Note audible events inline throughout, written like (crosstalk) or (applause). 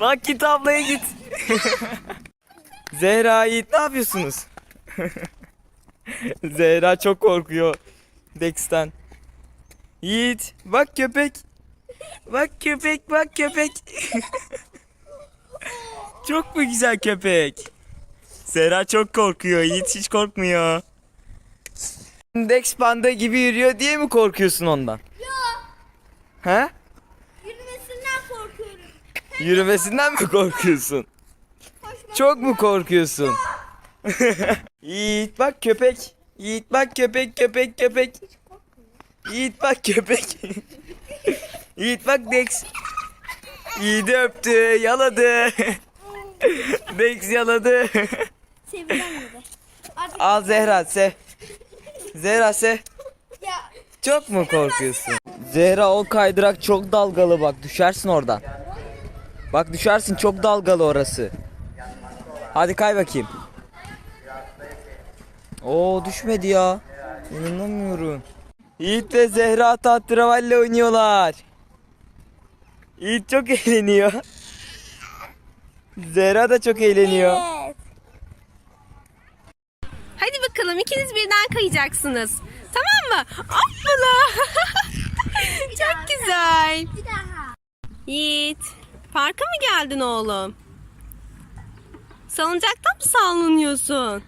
Bak git ablaya git. (laughs) Zehra Yiğit ne yapıyorsunuz? (laughs) Zehra çok korkuyor Dex'ten. Yiğit bak köpek. Bak köpek bak köpek. (laughs) çok mu güzel köpek? Zehra çok korkuyor. Yiğit hiç korkmuyor. Dex panda gibi yürüyor diye mi korkuyorsun ondan? Yok. He? Yürümesinden mi korkuyorsun? Çok mu korkuyorsun? (laughs) Yiğit bak köpek. Yiğit bak köpek köpek köpek. Yiğit bak köpek. (laughs) Yiğit bak Dex. Yiğit'i öptü, yaladı. (laughs) Dex yaladı. Sevilen Al Zehra sev. Zehra ya Çok mu korkuyorsun? Zehra o kaydırak çok dalgalı bak düşersin oradan. Bak düşersin çok dalgalı orası. Hadi kay bakayım. Oo düşmedi ya. İnanamıyorum. Yiğit ve Zehra tahterevalle oynuyorlar. Yiğit çok eğleniyor. Zehra da çok eğleniyor. Evet. Hadi bakalım ikiniz birden kayacaksınız. Tamam mı? Hoppala. (laughs) Çok güzel. Bir daha. Yiğit, parka mı geldin oğlum? Salıncaktan mı sallanıyorsun?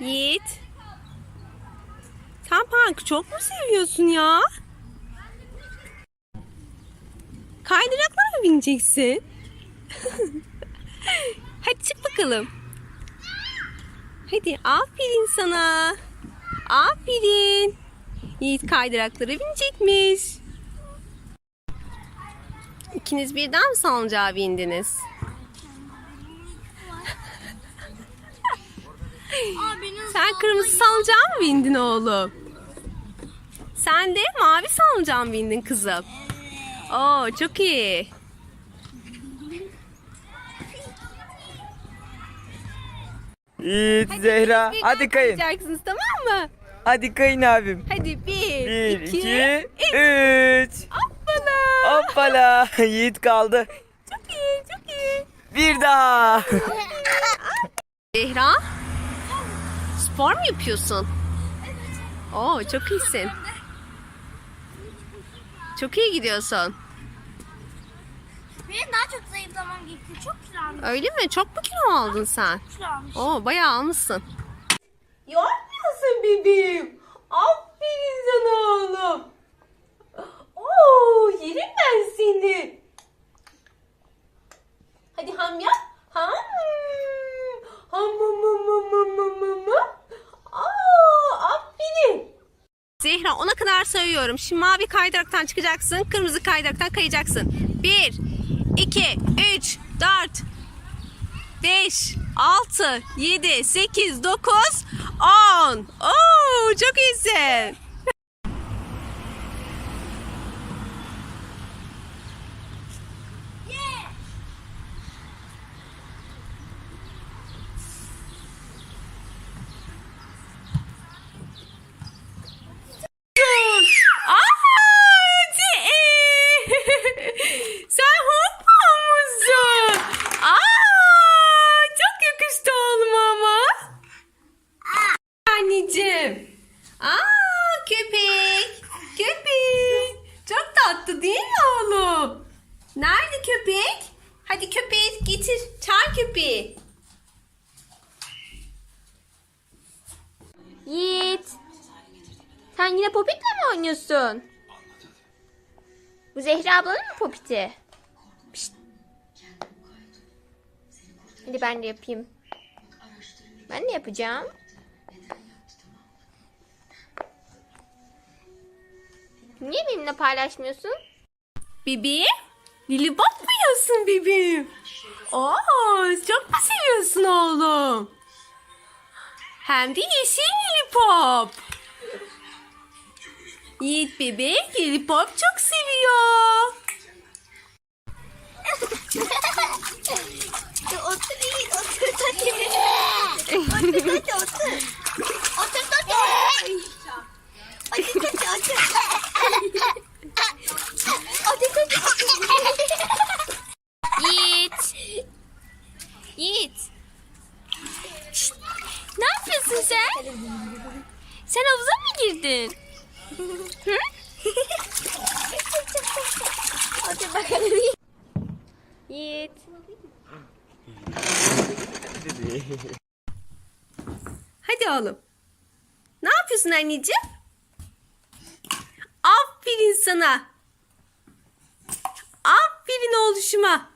Yiğit. Sen parkı çok mu seviyorsun ya? Kaydıraklara mı bineceksin? (laughs) Hadi çık bakalım. Hadi aferin sana. Aferin. Yiğit kaydıraklara binecekmiş. İkiniz birden mi salıncağa bindiniz? Sen kırmızı salıncağa mı bindin oğlum? Sen de mavi salıncağa mı bindin kızım? Oo çok iyi. Yiğit, Zehra hadi kayın. kayacaksınız tamam mı? Hadi kayın abim. Hadi bir, Bir, iki, iki, üç. Hoppala. Hoppala. (laughs) Yiğit kaldı. Çok iyi, çok iyi. Bir daha. (laughs) Zehra, spor mu yapıyorsun? Oo, çok iyisin. Çok iyi gidiyorsun. Benim daha çok zayıflamam gerekiyor. Çok kilo almış. Öyle mi? Çok mu kilo aldın sen? Kilo almış. Oo, bayağı almışsın. Yormuyorsun bebeğim. Aferin sana oğlum. Oo, yerim ben seni. Hadi ham yap. Ham ham ham ham ham ham ham. Aa, aferin. Zehra ona kadar sayıyorum. Şimdi mavi kaydıraktan çıkacaksın. Kırmızı kaydıraktan kayacaksın. 1, 2, 3, 4, 5, 6, 7, 8, 9, 10. Oo, çok iyisin. Aa, Ci- Sen hoppa musun? Aa, çok yakıştı oğlum ama. Anneciğim. Aa, köpek. Köpek. Çok tatlı değil mi oğlum? Nerede köpek? Hadi köpeği getir. Çağır köpeği. Yiğit. Sen yine Popit'le mi oynuyorsun? Bu Mı Popit'i? Pişt. Hadi ben de yapayım. Ben de yapacağım. Niye benimle paylaşmıyorsun? Bibi, Lilibot mu yiyorsun bebeğim? Oo, çok mu seviyorsun oğlum? Hem de yeşil Lilipop. Yiğit bebek Lilipop çok seviyor otur iyi, otur hadi. Otur hadi otur. Otur hadi. Otur hadi otur. Otur hadi. Yiğit. Yiğit. Şşt. Ne yapıyorsun sen? Sen havuza mı girdin? Hı? Otur bakalım. Yiğit. Hadi oğlum. Ne yapıyorsun anneciğim? Aferin sana. Aferin oğluşuma.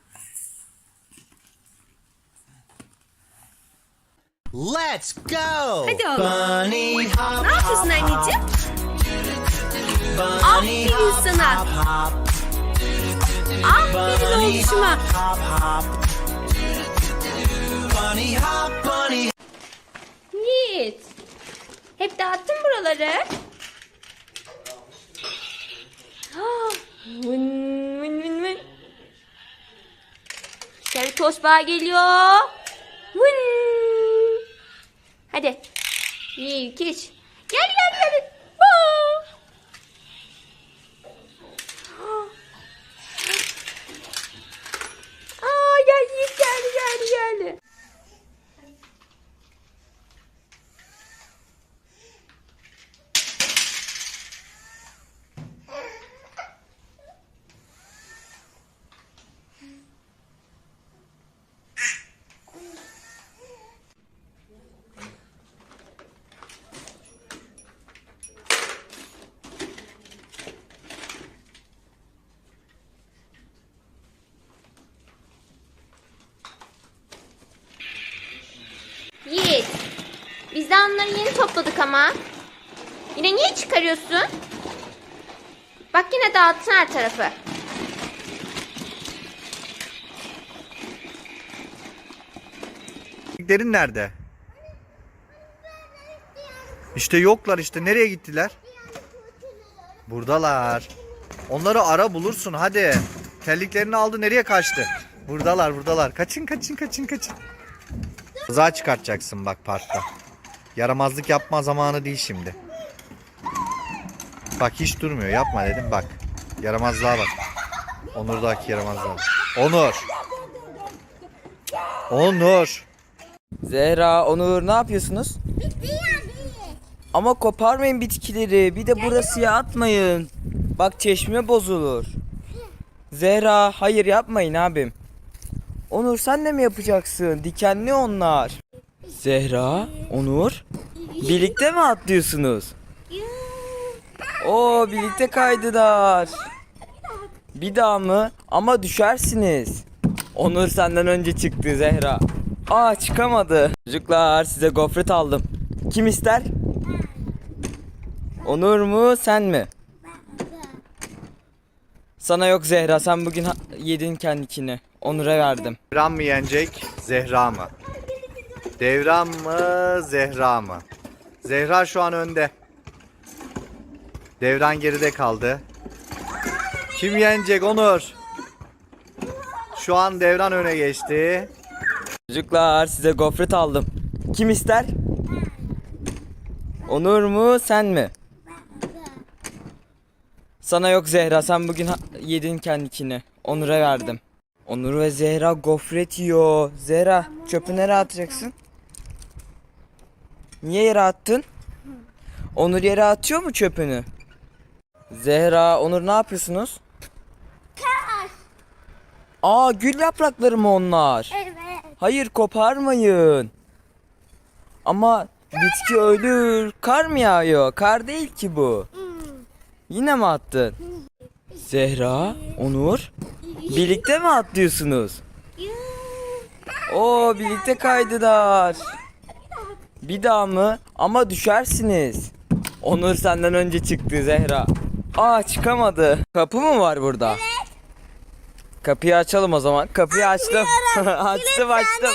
Let's go! Hadi oğlum. Bunny hop, Ne yapıyorsun anneciğim? bunny Aferin hop, sana. hop, hop, Aferin bunny Yiğit. Hep dağıttın buraları. Ah, Vın vın vın vın. Sarı tosbağa geliyor. Vın. Hadi. Bir, iki, üç. Gel gel gel. Vaa. Aa gel Yiğit geldi geldi geldi. Yiğit. Biz daha onları yeni topladık ama. Yine niye çıkarıyorsun? Bak yine dağıttın her tarafı. Derin nerede? İşte yoklar işte. Nereye gittiler? Buradalar. Onları ara bulursun hadi. Terliklerini aldı nereye kaçtı? Buradalar buradalar. Kaçın kaçın kaçın kaçın. Rıza çıkartacaksın bak parkta. Yaramazlık yapma zamanı değil şimdi. Bak hiç durmuyor yapma dedim bak. Yaramazlığa bak. Onur'daki yaramazlığa bak. Onur. Onur. Zehra, Onur ne yapıyorsunuz? Ama koparmayın bitkileri. Bir de burasıya atmayın. Bak çeşme bozulur. Zehra, hayır yapmayın abim. Onur sen de mi yapacaksın? Dikenli onlar. Zehra, Onur. Birlikte mi atlıyorsunuz? Oo birlikte kaydılar. Bir daha mı? Ama düşersiniz. Onur senden önce çıktı Zehra. Aa çıkamadı. Çocuklar size gofret aldım. Kim ister? Onur mu sen mi? Sana yok Zehra sen bugün yedin kendikini. Onur'a verdim. Devran mı yenecek, Zehra mı? Devran mı, Zehra mı? Zehra şu an önde. Devran geride kaldı. Kim yenecek Onur? Şu an Devran öne geçti. Çocuklar size gofret aldım. Kim ister? Onur mu sen mi? Sana yok Zehra sen bugün yedin kendikini. Onur'a verdim. Onur ve Zehra gofret yiyor. Zehra çöpü nereye atacaksın? Niye yere attın? Onur yere atıyor mu çöpünü? Zehra, Onur ne yapıyorsunuz? Aa gül yaprakları mı onlar? Evet. Hayır koparmayın. Ama bitki ölür. Kar mı yağıyor? Kar değil ki bu. Yine mi attın? Zehra, Onur. Birlikte mi atlıyorsunuz? Oo birlikte kaydılar. Bir daha mı? Ama düşersiniz. Onur senden önce çıktı Zehra. Aa çıkamadı. Kapı mı var burada? Kapıyı açalım o zaman. Kapıyı açtım. (laughs) açtım açtım.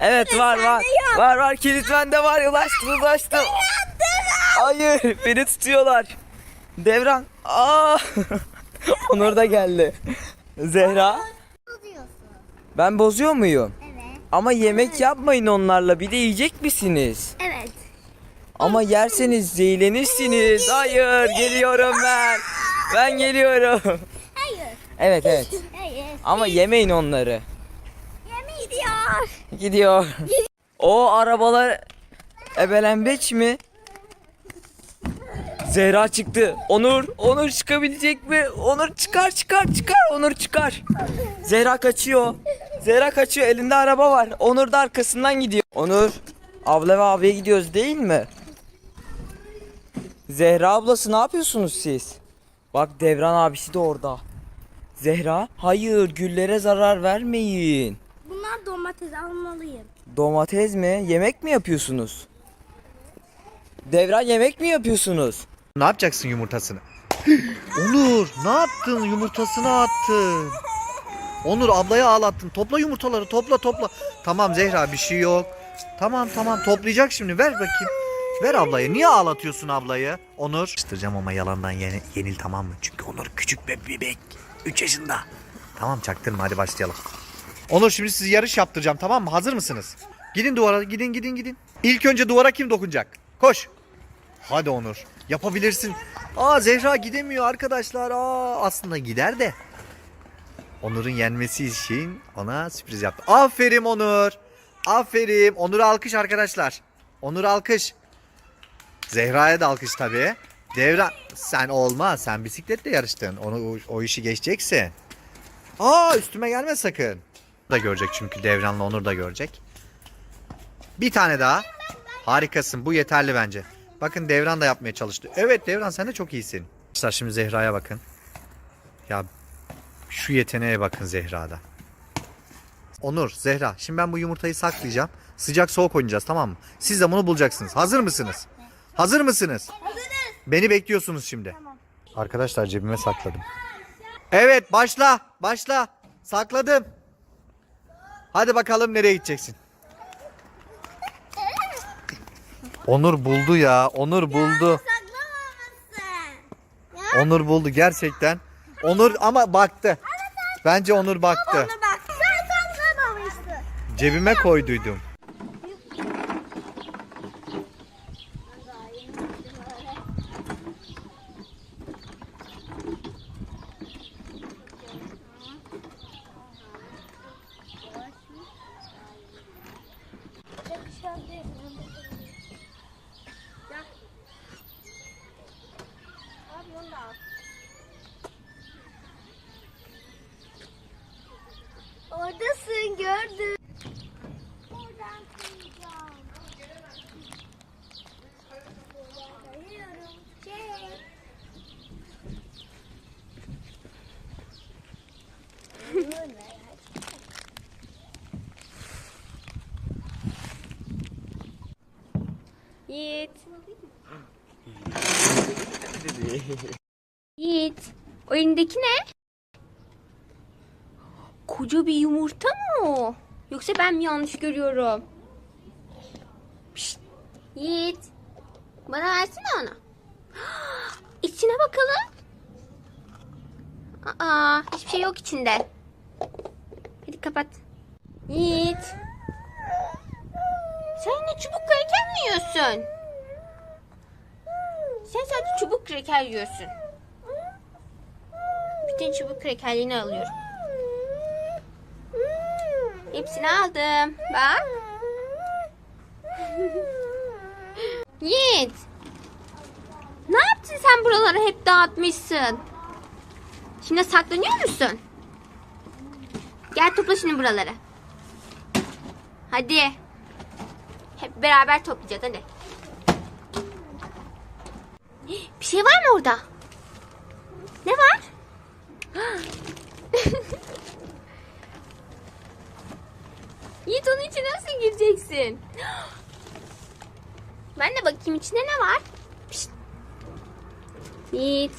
Evet var var. Var var kilit bende var. Ulaştım ulaştım. Hayır beni tutuyorlar. Devran. Aa. (laughs) Onur da geldi. Zehra. Ben bozuyor muyum? Evet. Ama yemek yapmayın onlarla. Bir de yiyecek misiniz? Evet. Ama yerseniz zehirlenirsiniz. Hayır geliyorum ben. Ben geliyorum. Hayır. Evet evet. Hayır. Ama yemeyin onları. Yemin gidiyor. Gidiyor. O arabalar ebelenbeç mi? Zehra çıktı. Onur, Onur çıkabilecek mi? Onur çıkar, çıkar, çıkar. Onur çıkar. Zehra kaçıyor. Zehra kaçıyor. Elinde araba var. Onur da arkasından gidiyor. Onur, abla ve abiye gidiyoruz değil mi? Zehra ablası ne yapıyorsunuz siz? Bak Devran abisi de orada. Zehra, hayır güllere zarar vermeyin. Bunlar domates almalıyım. Domates mi? Yemek mi yapıyorsunuz? Devran yemek mi yapıyorsunuz? Ne yapacaksın yumurtasını? Onur ne yaptın? Yumurtasını attın. Onur ablaya ağlattın. Topla yumurtaları topla topla. Tamam Zehra bir şey yok. Tamam tamam toplayacak şimdi ver bakayım. Ver ablayı. Niye ağlatıyorsun ablayı? Onur. Çıtıracağım ama yalandan yeni, yenil tamam mı? Çünkü Onur küçük bir bebek. 3 yaşında. Tamam çaktırma hadi başlayalım. Onur şimdi sizi yarış yaptıracağım tamam mı? Hazır mısınız? Gidin duvara gidin gidin gidin. İlk önce duvara kim dokunacak? Koş. Hadi Onur. Yapabilirsin. Aa Zehra gidemiyor arkadaşlar. Aa aslında gider de. Onur'un yenmesi için ona sürpriz yaptı. Aferin Onur. Aferin. Onur alkış arkadaşlar. Onur alkış. Zehra'ya da alkış tabii. Devran sen olmaz. Sen bisikletle yarıştın. Onu o işi geçeceksin. Aa üstüme gelme sakın. Da görecek çünkü Devran'la Onur da görecek. Bir tane daha. Harikasın. Bu yeterli bence. Bakın Devran da yapmaya çalıştı. Evet Devran sen de çok iyisin. Arkadaşlar şimdi Zehra'ya bakın. Ya şu yeteneğe bakın Zehra'da. Onur, Zehra. Şimdi ben bu yumurtayı saklayacağım. Sıcak soğuk oynayacağız tamam mı? Siz de bunu bulacaksınız. Hazır mısınız? Hazır mısınız? Hazırız. Beni bekliyorsunuz şimdi. Arkadaşlar cebime sakladım. Evet başla. Başla. Sakladım. Hadi bakalım nereye gideceksin? Onur buldu ya. Onur buldu. Onur buldu gerçekten. Onur ama baktı. Bence Onur baktı. Cebime koyduydum. Yiğit. Yiğit. O elindeki ne? Koca bir yumurta mı o? Yoksa ben mi yanlış görüyorum? Pişt. Yiğit. Bana versene onu. (gasps) İçine bakalım. Aa, hiçbir şey yok içinde. Kapat. Yiğit. Sen ne çubuk kraker mi yiyorsun? Sen sadece çubuk kraker yiyorsun. Bütün çubuk krakerliğini alıyorum. Hepsini aldım. Bak. (laughs) Yiğit. Ne yaptın sen buraları hep dağıtmışsın? Şimdi saklanıyor musun? Gel topla şimdi buraları. Hadi. Hep beraber toplayacağız hadi. (gasps) Bir şey var mı orada? Ne var? (gasps) Yiğit onun içine nasıl gireceksin? (gasps) Ben de bakayım içinde ne var? Pişt. Yiğit.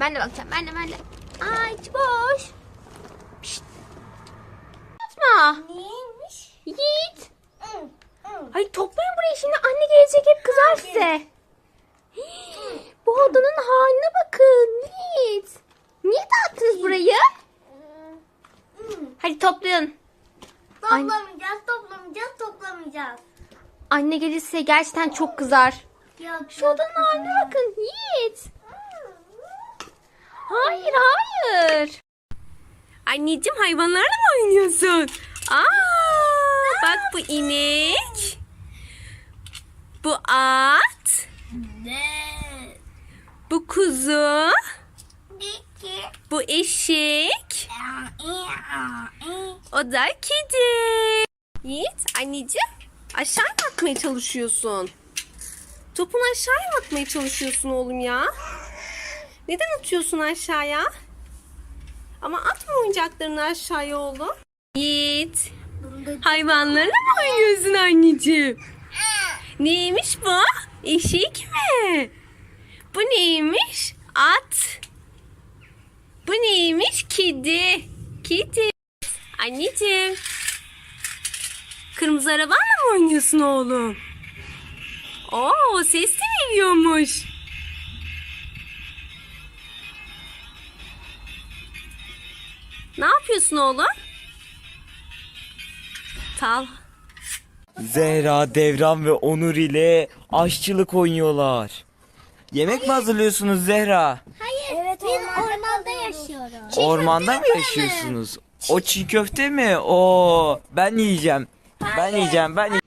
Ben de bakacağım. Ben de ben de. Aa içi boş. Neymiş? Yiğit. Ay toplayın burayı şimdi anne gelecek hep kızar size. Bu odanın haline bakın Yiğit. Niye dağıttınız burayı? Hadi toplayın. Toplamayacağız, toplamayacağız, toplamayacağız. Anne gelirse gerçekten çok kızar. Yok, Şu odanın haline bakın Yiğit. Hayır hayır. Anneciğim hayvanlarla mı oynuyorsun? Aa, bak bu inek. Bu at. Bu kuzu. Bu eşek. O da kedi. Yiğit anneciğim aşağı atmaya çalışıyorsun? Topunu aşağıya atmaya çalışıyorsun oğlum ya? Neden atıyorsun aşağıya? Ama atma oyuncaklarını aşağıya oğlum. Yiğit. Hayvanlarla mı oynuyorsun anneciğim? Neymiş bu? Eşek mi? Bu neymiş? At. Bu neymiş? Kedi. Kedi. Anneciğim. Kırmızı arabanla mı oynuyorsun oğlum? Oo ses de veriyormuş. Ne yapıyorsun oğlum? Tal. Zehra, Devran ve Onur ile aşçılık oynuyorlar. Yemek mi hazırlıyorsunuz Zehra? Evet biz ormanda yaşıyoruz. Ormanda mı yaşıyorsunuz? O çiğ köfte mi? Oo, ben yiyeceğim. Ben yiyeceğim. Ben yiyeceğim.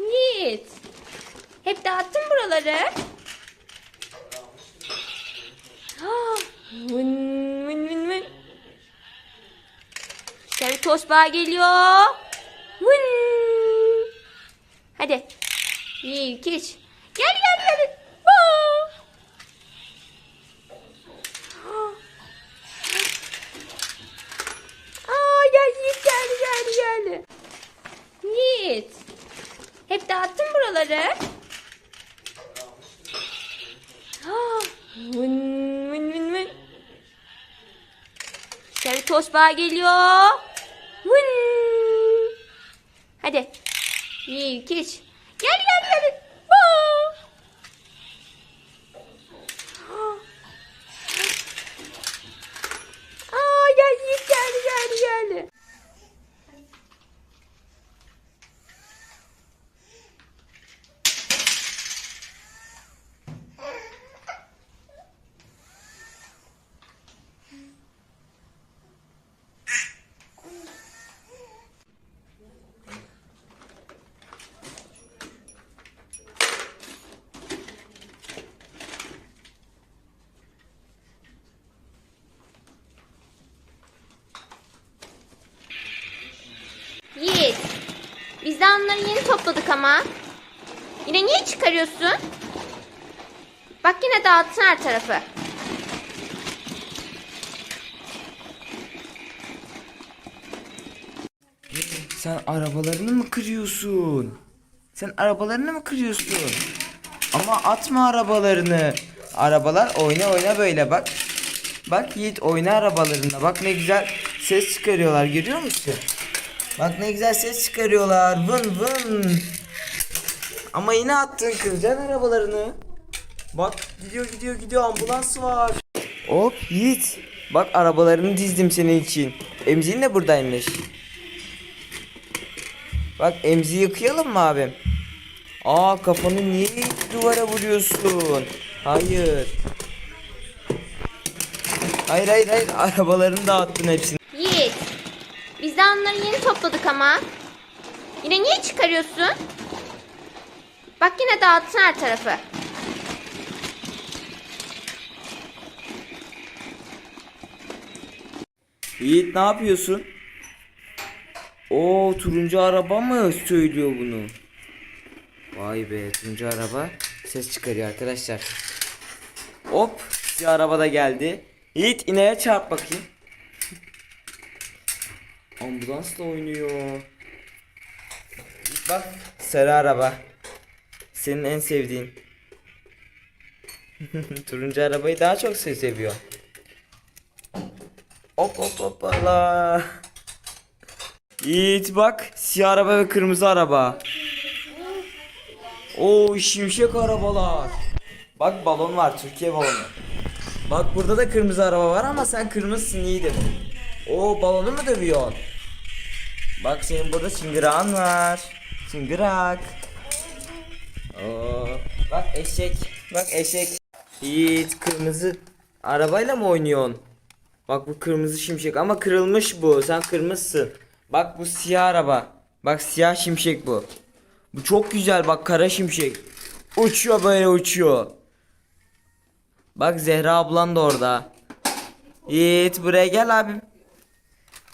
Yiğit. Hep dağıttın buraları. Ah, vın vın vın. Sen tosbağa geliyor. Vın. Hadi. Bir, iki, üç. Gel gel gel. Vaa. Aa gel Yiğit geldi geldi geldi. Yiğit. Hep dağıttın buraları. Vın vın vın vın. Sen tosbağa geliyor. Vın. Hadi. Bir, iki, üç. Gel gel gel. Vaa. Aa gel Yiğit geldi geldi geldi. Yiğit. Biz de onları yeni topladık ama. Yine niye çıkarıyorsun? Bak yine dağıttın her tarafı. Sen arabalarını mı kırıyorsun? Sen arabalarını mı kırıyorsun? Ama atma arabalarını. Arabalar oyna oyna böyle bak. Bak Yiğit oyna arabalarında. Bak ne güzel ses çıkarıyorlar görüyor musun? Bak ne güzel ses çıkarıyorlar. Vın vın. Ama yine attın kıracaksın arabalarını. Bak gidiyor gidiyor gidiyor ambulans var. Hop Yiğit. Bak arabalarını dizdim senin için. Emziğin de buradaymış. Bak emzi yıkayalım mı abim? Aa kafanı niye duvara vuruyorsun? Hayır. Hayır hayır hayır arabalarını dağıttın hepsini. Topladık ama. Yine niye çıkarıyorsun? Bak yine dağıttın her tarafı. Yiğit ne yapıyorsun? O turuncu araba mı söylüyor bunu? Vay be turuncu araba ses çıkarıyor arkadaşlar. Hop bir araba da geldi. Yiğit ineğe çarp bakayım. Ambulansla oynuyor. Bak sarı araba. Senin en sevdiğin. (laughs) turuncu arabayı daha çok se- seviyor. Hop hop hop Allah. Yiğit bak siyah araba ve kırmızı araba. Oo şimşek arabalar. Bak balon var Türkiye balonu. Bak burada da kırmızı araba var ama sen kırmızısın iyiydim. O balonu mu dövüyorsun? Bak senin burada çıngırağın var. Çıngırak. Oo, bak eşek. Bak eşek. Yiğit kırmızı arabayla mı oynuyorsun? Bak bu kırmızı şimşek ama kırılmış bu. Sen kırmızısın. Bak bu siyah araba. Bak siyah şimşek bu. Bu çok güzel bak kara şimşek. Uçuyor böyle uçuyor. Bak Zehra ablan da orada. Yiğit buraya gel abim.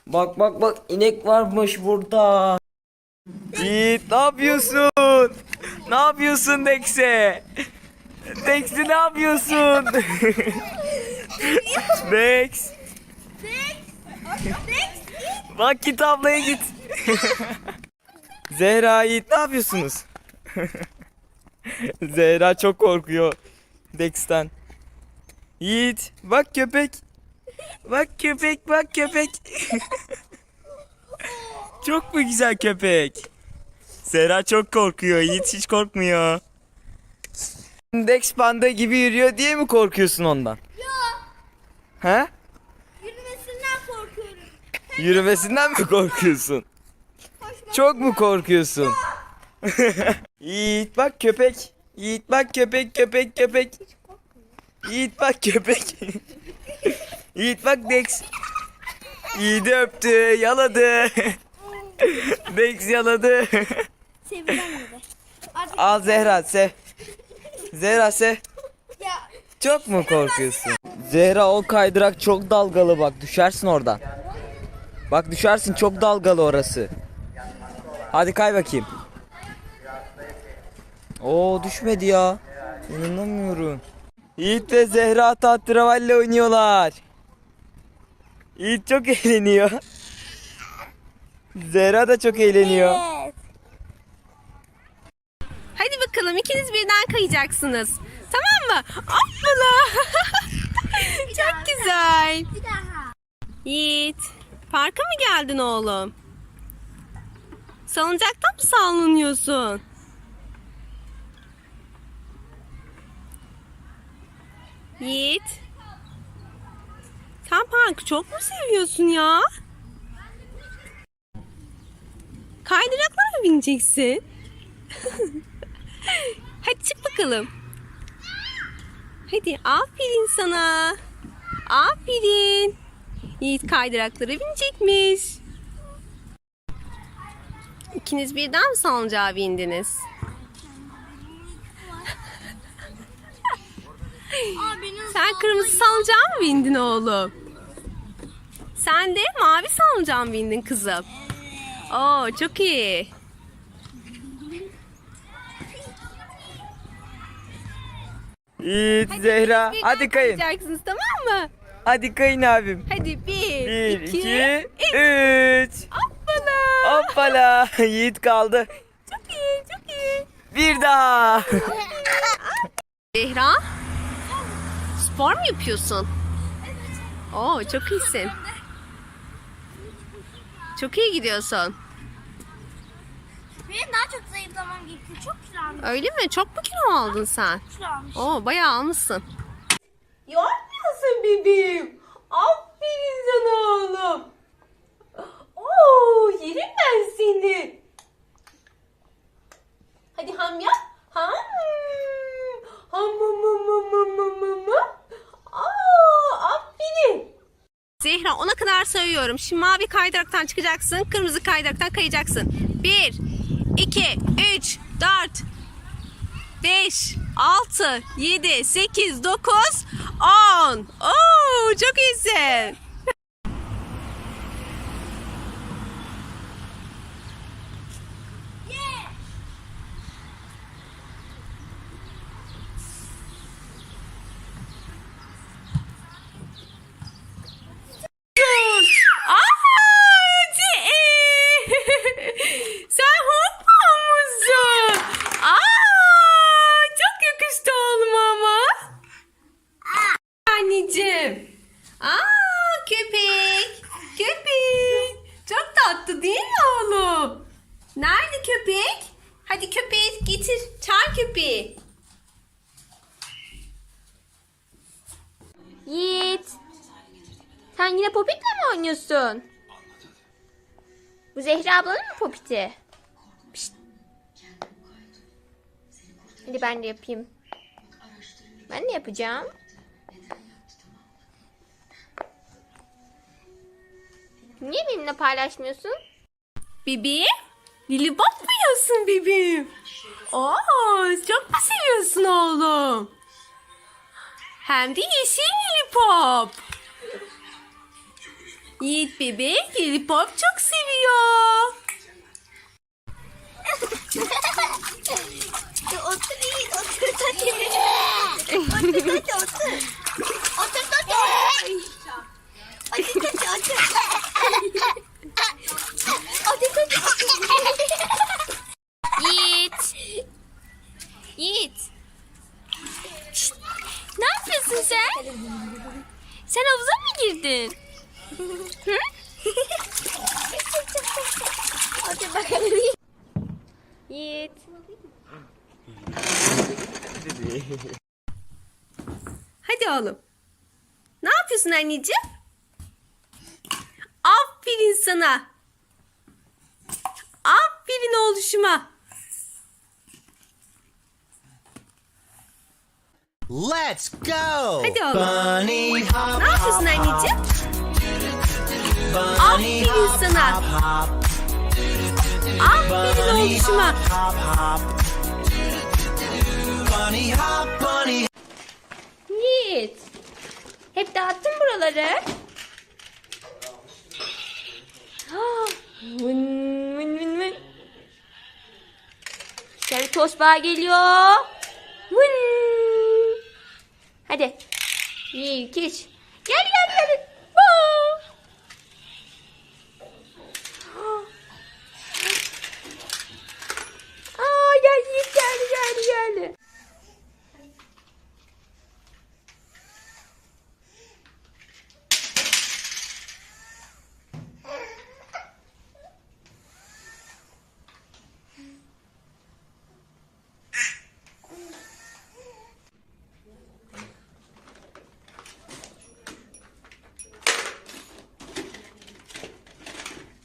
Bak bak bak inek varmış burada. Yiğit ne yapıyorsun? Ne yapıyorsun Dex'e? Dex'i ne yapıyorsun? Dex. Bak git ablaya git. Zehra Yiğit ne yapıyorsunuz? Zehra çok korkuyor Dex'ten. Yiğit bak köpek. Bak köpek bak köpek. (laughs) çok mu güzel köpek? Zehra çok korkuyor. Yiğit hiç korkmuyor. Dex panda gibi yürüyor diye mi korkuyorsun ondan? Yok. He? Yürümesinden korkuyorum. Yürümesinden mi korkuyorsun? Çok mu korkuyorsun? (laughs) Yiğit bak köpek. Yiğit bak köpek köpek köpek. Yiğit bak köpek. (laughs) Yiğit bak Dex. Yiğit'i öptü, yaladı. (laughs) Dex yaladı. Seveceğim dedi. Artık Al Zehra sev. (laughs) Zehra sev. ya Çok mu korkuyorsun? Zehra o kaydırak çok dalgalı bak düşersin oradan. Bak düşersin çok dalgalı orası. Hadi kay bakayım. Oo düşmedi ya. İnanamıyorum. Yiğit ve Zehra tahterevalle oynuyorlar. Yiğit çok eğleniyor. Zehra da çok eğleniyor. evet. Hadi bakalım ikiniz birden kayacaksınız. Tamam mı? Hoppala. (laughs) Çok güzel. Bir daha. Yiğit, parka mı geldin oğlum? Salıncaktan mı sallanıyorsun? Yiğit. Sen parkı çok mu seviyorsun ya? Kaydıraklara mı bineceksin? (laughs) Hadi çık bakalım. Hadi aferin sana. Aferin. Yiğit kaydıraklara binecekmiş. İkiniz birden mi salıncağa bindiniz? Sen kırmızı salıncağa mı bindin oğlum? Sen de mavi salıncağa mı bindin kızım? Oo çok iyi. Yiğit, Zehra hadi kayın. kayacaksınız tamam mı? Hadi kayın abim. Hadi bir, Bir, iki, iki, üç. Hoppala. Hoppala. (laughs) Yiğit kaldı. Çok iyi, çok iyi. Bir daha. (laughs) Zehra, spor mu yapıyorsun? Oo, çok iyisin. Çok iyi gidiyorsun. benim daha çok zayıflamam gerekiyor. Çok kilo almış. Öyle mi? Çok mu kilo aldın sen? Kilo. Oo, bayağı almışsın. Yormuyorsun bebeğim. Aferin sana oğlum. Oo, yerim ben seni. Hadi ham yap. Ham. Ham ham ham ham ham ham ham ham. Aa, aferin. Zehra ona kadar sayıyorum. Şimdi mavi kaydıraktan çıkacaksın. Kırmızı kaydıraktan kayacaksın. 1, 2, 3, 4, 5, 6, 7, 8, 9, 10. Oo, çok iyisin. Aa, Ci- Sen hoppa musun? Aa, çok yakıştı oğlum ama. Anneciğim. Aa, köpek. Köpek. Çok tatlı değil mi oğlum? Nerede köpek? Hadi köpeği getir. Çağır köpeği. Sen yine Popit'le mi oynuyorsun? Bu Zehra ablanın mı Popit'i? Hadi ben de yapayım. Ben de yapacağım. Niye benimle paylaşmıyorsun? Bibi, Lili bak mı yiyorsun bebeğim? Aa, çok mu seviyorsun oğlum? Hem de yeşil Lili Pop. Yiğit bebek Lili Pop çok seviyor. Otur Yiğit otur. Otur otur. Otur. Otur hadi otur. Otur hadi. Yiğit. Yiğit. Şşt! Ne yapıyorsun sen? Sen havuza mı girdin? Hı? Otur bakalım. Yiğit. (laughs) Hadi oğlum. Ne yapıyorsun anneciğim? Aferin sana. Aferin oğluşuma. Let's go. Hadi oğlum. Bunny hop, Ne yapıyorsun anneciğim? bunny Aferin hop, sana. hop, hop, Aferin oğluşuma. hop, hop. Bunny hop, bunny Yiğit. Hep dağıttın buraları. Ah, Vın vın vın vın. Sarı tosbağa geliyor. Vın. Hadi. Yiğit geç.